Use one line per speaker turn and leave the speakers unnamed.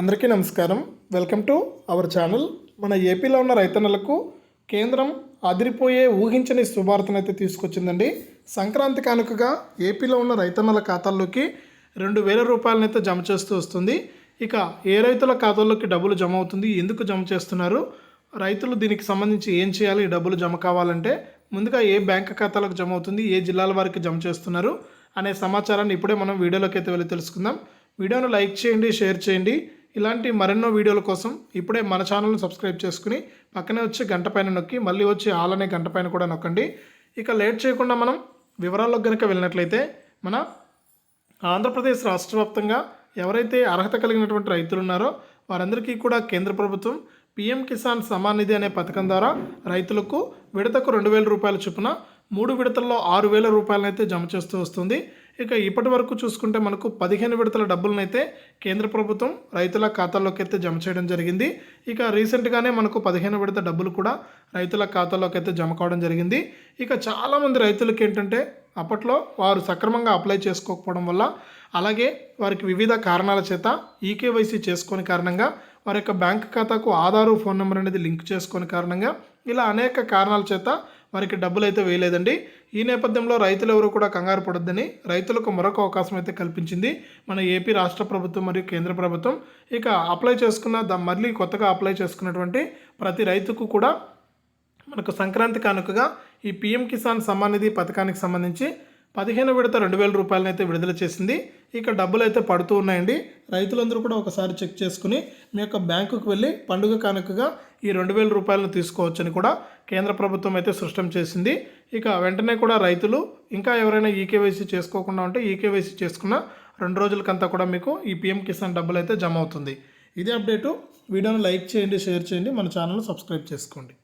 అందరికీ నమస్కారం. Welcome to our channel. మన ఏపీలో ఉన్న రైతన్నలకు కేంద్రం అదిరిపోయే ఊహించని శుభార్తనైతే తీసుకొచ్చిందండి. సంక్రాంతి కానుకగా ఏపీలో ఉన్న రైతన్నల ఖాతాల్లోకి రెండు వేల రూపాయలనైతే జమ చేస్తూ వస్తుంది. ఇక ఏ రైతుల ఖాతాల్లోకి డబ్బులు జమ అవుతుంది? ఎందుకు జమ చేస్తున్నారు? రైతులు దీనికి సంబంధించి ఏం చేయాలి? డబ్బులు జమ కావాలంటే ముందుగా ఏ బ్యాంక్ ఖాతాలకు జమ అవుతుంది? ఏ జిల్లాల వారికి జమ చేస్తున్నారు? అనే సమాచారాన్ని ఇప్పుడే మనం వీడియోలోకి అయితే వెళ్ళి తెలుసుకుందాం. వీడియోను లైక్ చేయండి షేర్ చేయండి. ఇలాంటి మరెన్నో వీడియోల కోసం ఇప్పుడే మన ఛానల్ని సబ్స్క్రైబ్ చేసుకుని పక్కనే వచ్చి గంట పైన నొక్కి మళ్ళీ వచ్చి ఆల్ అనే గంట పైన కూడా నొక్కండి. ఇక లేట్ చేయకుండా మనం వివరాల్లోకి కనుక వెళ్ళినట్లయితే మన ఆంధ్రప్రదేశ్ రాష్ట్ర వ్యాప్తంగా ఎవరైతే అర్హత కలిగినటువంటి రైతులు ఉన్నారో వారందరికీ కూడా కేంద్ర ప్రభుత్వం పీఎం కిసాన్ సమాన్ నిధి అనే పథకం ద్వారా రైతులకు విడతకు రెండు వేల రూపాయల చొప్పున మూడు విడతల్లో ఆరు వేల రూపాయలనైతే జమ చేస్తూ వస్తుంది. ఇక ఇప్పటి వరకు చూసుకుంటే మనకు పదిహేను విడతల డబ్బులనైతే కేంద్ర ప్రభుత్వం రైతుల ఖాతాల్లోకి అయితే జమ చేయడం జరిగింది. ఇక రీసెంట్గానే మనకు పదిహేను విడత డబ్బులు కూడా రైతుల ఖాతాలోకి అయితే జమ కావడం జరిగింది. ఇక చాలామంది రైతులకి ఏంటంటే అప్పట్లో వారు సక్రమంగా అప్లై చేసుకోకపోవడం వల్ల అలాగే వారికి వివిధ కారణాల చేత ఈకేవైసీ చేసుకొని కారణంగా వారి యొక్క బ్యాంక్ ఖాతాకు ఆధారు ఫోన్ నెంబర్ అనేది లింక్ చేసుకొని కారణంగా ఇలా అనేక కారణాల చేత వారికి డబ్బులు అయితే వేయలేదండి. ఈ నేపథ్యంలో రైతులు ఎవరు కూడా కంగారు పడొద్దని రైతులకు మరొక అవకాశం అయితే కల్పించింది మన ఏపీ రాష్ట్ర ప్రభుత్వం మరియు కేంద్ర ప్రభుత్వం. ఇక అప్లై చేసుకున్న ద మళ్ళీ కొత్తగా అప్లై చేసుకున్నటువంటి ప్రతి రైతుకు కూడా మనకు సంక్రాంతి కానుకగా ఈ పిఎం కిసాన్ సమ్మాన్ నిధి పథకానికి సంబంధించి పదిహేను విడత రెండు వేల రూపాయలను అయితే విడుదల చేసింది. ఇక డబ్బులు అయితే పడుతూ ఉన్నాయండి. రైతులందరూ కూడా ఒకసారి చెక్ చేసుకుని మీ యొక్క బ్యాంకుకు వెళ్ళి పండుగ కానుకగా ఈ రెండు వేల రూపాయలను తీసుకోవచ్చని కూడా కేంద్ర ప్రభుత్వం అయితే సృష్టం చేసింది. ఇక వెంటనే కూడా రైతులు ఇంకా ఎవరైనా ఈకేవైసీ చేసుకోకుండా ఉంటే ఈకేవైసీ చేసుకున్న రెండు రోజులకంతా కూడా మీకు ఈ పిఎం కిసాన్ డబ్బులు అయితే జమ అవుతుంది. ఇదే అప్డేటు. వీడియోను లైక్ చేయండి షేర్ చేయండి. మన ఛానల్ సబ్స్క్రైబ్ చేసుకోండి.